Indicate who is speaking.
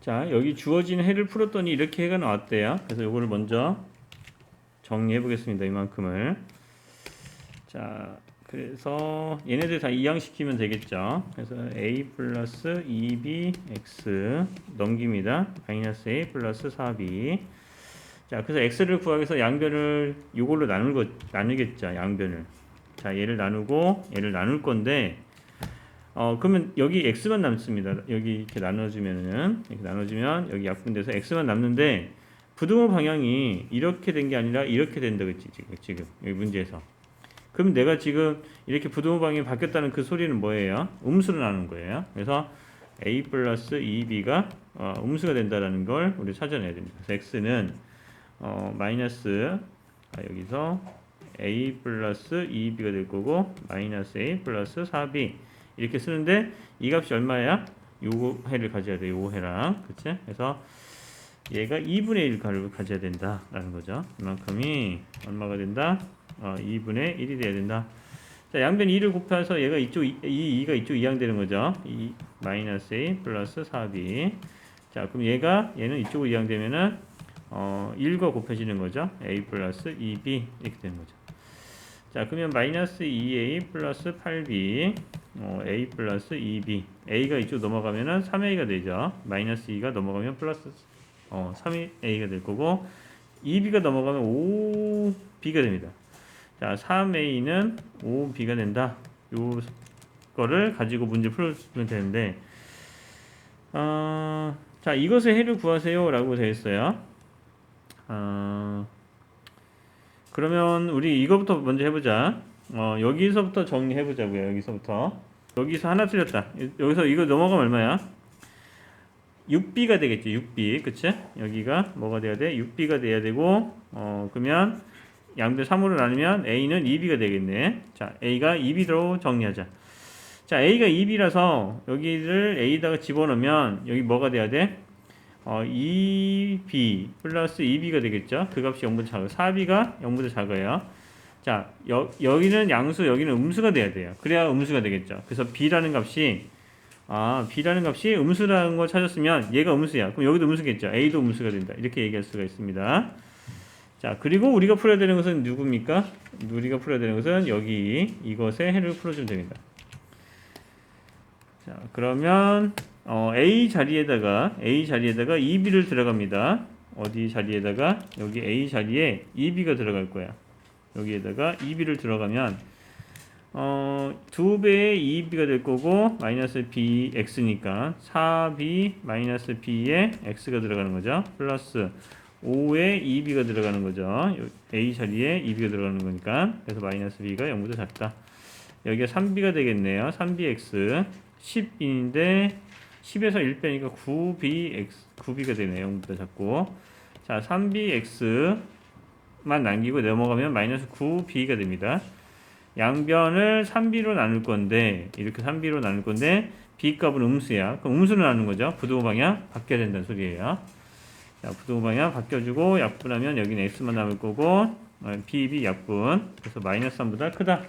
Speaker 1: 자, 여기 주어진 해를 풀었더니 이렇게 해가 나왔대요. 그래서 요거를 먼저 정리해 보겠습니다. 이만큼을. 자, 그래서 얘네들 다 이항시키면 되겠죠. 그래서 a 플러스 2bx 넘깁니다. 마이너스 a 플러스 4b. 자, 그래서 x를 구하기 위해서 양변을 이걸로 나눌 거 나누겠죠. 양변을. 자, 얘를 나누고 얘를 나눌 건데 어 그러면 여기 x만 남습니다. 여기 이렇게 나눠주면은 이렇게 나눠주면 여기 약분돼서 x만 남는데 부등호 방향이 이렇게 된 게 아니라 이렇게 된다 그랬지 지금 지금 여기 문제에서. 그럼 내가 지금 이렇게 부등호 방향이 바뀌었다는 그 소리는 뭐예요? 음수로 나눈 거예요. 그래서 a 플러스 2b가 어, 음수가 된다라는 걸 우리 찾아내야 됩니다. 그래서 x는 어, 마이너스 아, 여기서 a 플러스 2b가 될 거고 마이너스 a 플러스 4b 이렇게 쓰는데 이 값이 얼마야? 요 해를 가져야 돼. 요 해랑 그치? 그래서 얘가 2분의 1 값을 가져야 된다라는 거죠. 이만큼이 얼마가 된다? 어, 2분의 1이 돼야 된다. 자, 양변 2를 곱해서 얘가 이쪽 이, 이 2가 이쪽 이항되는 거죠. 2 마이너스 a 플러스 4b. 자, 그럼 얘가 얘는 이쪽으로 이항되면은 어, 1과 곱해지는 거죠. a 플러스 2b 이렇게 되는 거죠. 자, 그러면 마이너스 2a 플러스 8b 어, a 플러스 2b a가 이쪽 넘어가면은 3a가 되죠. 마이너스 2가 넘어가면 플러스 어, 3a가 될 거고 2b가 넘어가면 5b가 됩니다. 자, 3a는 5b가 된다. 요 거를 가지고 문제 풀면 되는데 어, 자, 이것의 해를 구하세요 라고 되어 있어요. 어, 그러면 우리 이거부터 먼저 해보자. 어, 여기서부터 정리해 보자고요. 여기서부터. 여기서 하나 틀렸다. 여기서 이거 넘어가면 얼마야? 6b가 되겠지. 6b. 그치? 여기가 뭐가 돼야 돼? 6b가 돼야 되고 어, 그러면 양변 3으로 나누면 a는 2b가 되겠네. 자, a가 2b로 정리하자. 자, a가 2b라서 여기를 a에다가 집어넣으면 여기 뭐가 돼야 돼? 어, 2b 플러스 2b가 되겠죠. 그 값이 0보다 작아요. 4b가 0보다 작아요. 자, 여, 여기는 양수, 여기는 음수가 돼야 돼요. 그래야 음수가 되겠죠. 그래서 b라는 값이 아, b라는 값이 음수라는 걸 찾았으면 얘가 음수야. 그럼 여기도 음수겠죠. a도 음수가 된다. 이렇게 얘기할 수가 있습니다. 자, 그리고 우리가 풀어야 되는 것은 누굽니까? 우리가 풀어야 되는 것은 여기 이것의 해를 풀어주면 됩니다. 자, 그러면 어, A 자리에다가 A 자리에다가 2B를 들어갑니다. 어디 자리에다가 여기 A 자리에 2B가 들어갈 거야. 여기에다가 2B를 들어가면 어, 2배의 2B가 될 거고 마이너스 BX니까 4B 마이너스 B에 X가 들어가는 거죠. 플러스 5에 2B가 들어가는 거죠. 요 A 자리에 2B가 들어가는 거니까 그래서 마이너스 B가 0보다 작다. 여기가 3B가 되겠네요. 3BX 10인데 10에서 1 빼니까 9bx 9b가 되네요. 0보다 작고. 자, 3bx 만 남기고 넘어가면 마이너스 9b가 됩니다. 양변을 3b로 나눌 건데 이렇게 3b로 나눌 건데 b 값은 음수야. 그럼 음수로 나누는 거죠. 부등호 방향 바뀌어야 된다는 소리예요. 자, 부등호 방향 바뀌어주고 약분하면 여기는 x만 남을 거고 어, b, b 약분. 그래서 마이너스 3보다 크다.